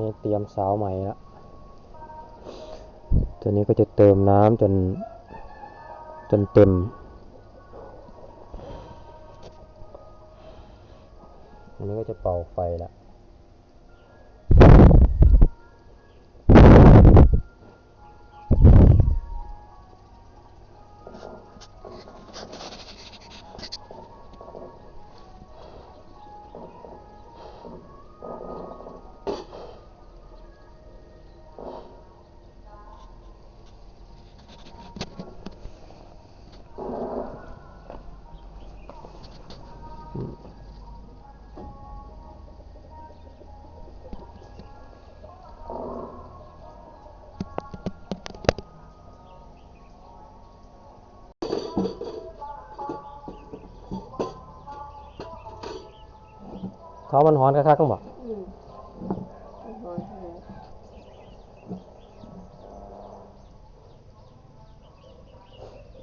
นี่เตรียมสาวใหม่แล้วตัวนี้ก็จะเติมน้ำจนจนเต็ม อันนี้ก็จะเป่าไฟละ เขามันฮ้อนคักๆกันบ่อืมมันหอนเท่านั้น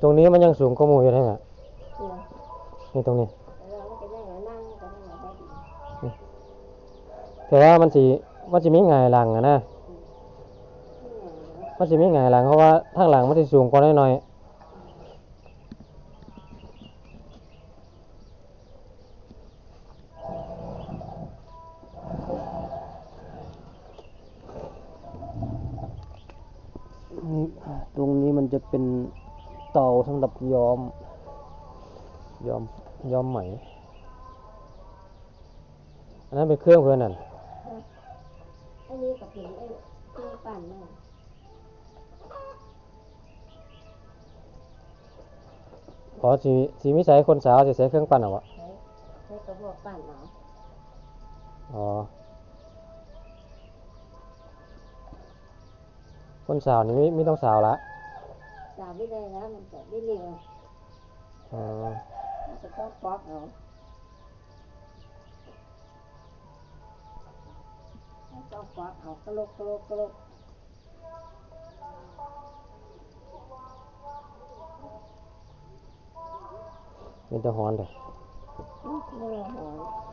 ตรงนี้มันยังสูงกว่าหมู่อยู่ใช่ไหมนี่ตรงนี้แล้วเห็นั่งนั่งก็นั่งได้ดีแต่ว่ามันสิมันสิมีไงายหลังอะนะที่ไหนเนาะมันสิมีไงายหลังเพราะว่าทางหลังมันสิสูงกว่าน้อยๆ ตรงนี้มันจะเป็นเตาสำหรับย้อม ย้อมย้อมไหม อันนั้นเป็นเครื่องเพื่อนนั่นอันนี้กับถึงไอ้เครื่องปั่นน่ะอ๋อสีสีมิสัยคนสาวสิใช้เครื่องปั่นเหรอวะใช้ใช้กระบอกปั่นเนาะอ๋อ คนสาวนี่ไม่ไม่ต้องสาวละสาวไม่ได้แล้วมันจะไม่เร็วอ๋อมันจะต้องป๊อกเอาต้องป๊อกเอากระโลกกระโลกกระโลกมีแต่ฮ้อนเลยอืมไม่ได้หอน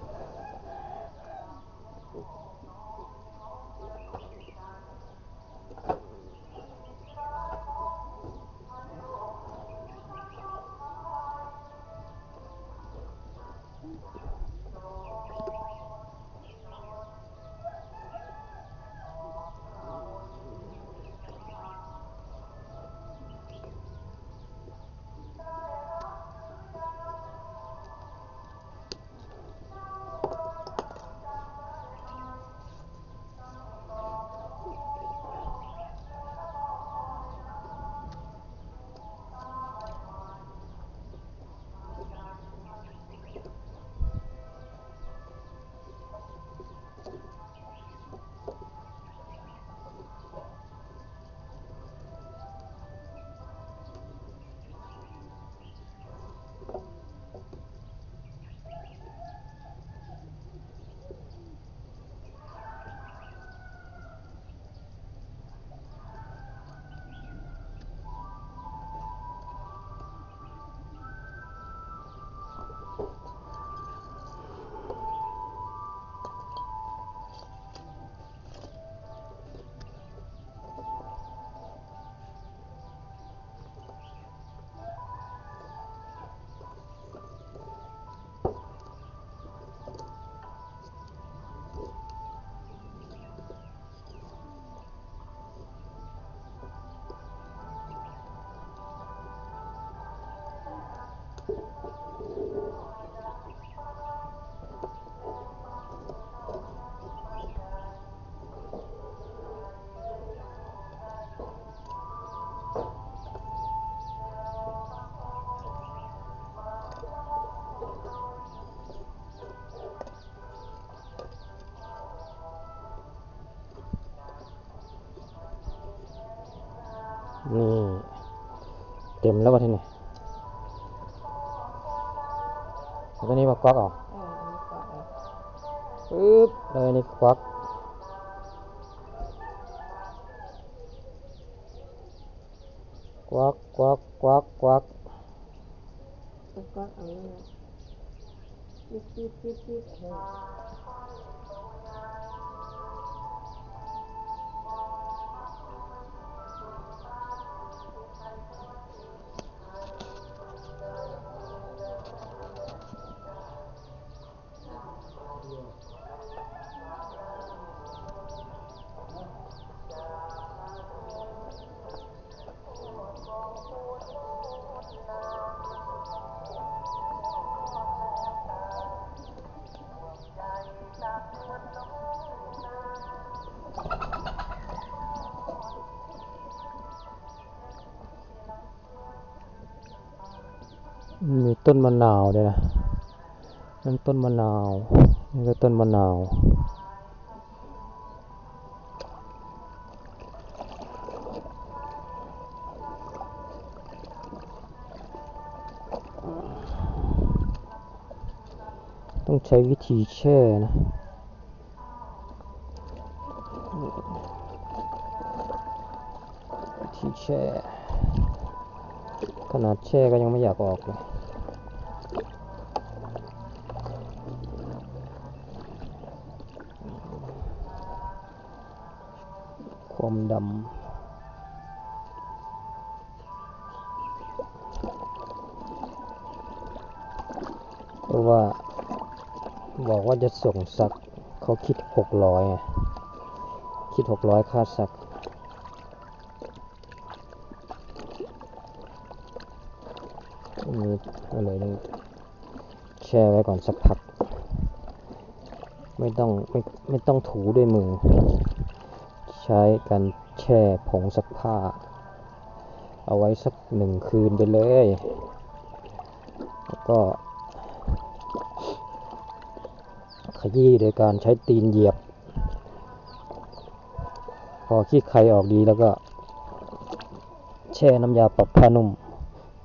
นี่ เต็มแล้ววะที่นี่แล้วตัวนี้มาควักออกปึ๊บเลยนี่ควักควักควักควักควักต้องป๊อกเอาเนี่ยนะปิ๊ดปิ๊ดปิ๊ดปิ๊ด มีต้นมะนาวด้วยนะนั่นต้นมะนาวนี่ก็ต้นมะนาวต้องใช้วิธีแช่นะวิธีแช่ ขนาดแช่ก็ยังไม่อยากออกเลย ความดำเพราะว่า บอกว่าจะส่งสักเขาคิดหกร้อยคิดหกร้อยค่าสักนี่ก็เลยต้องแช่ไว้ก่อนสักพัก ไม่ต้องไม่ไม่ต้องถูด้วยมือ ใช้การแช่ผงซักผ้า เอาไว้สักหนึ่งคืนไปเลย แล้วก็ ขยี้โดยการใช้ตีนเหยียบ พอขี้ไครออกดีแล้วก็ แช่น้ำยาปรับผ้านุ่ม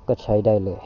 ก็ใช้ได้เลย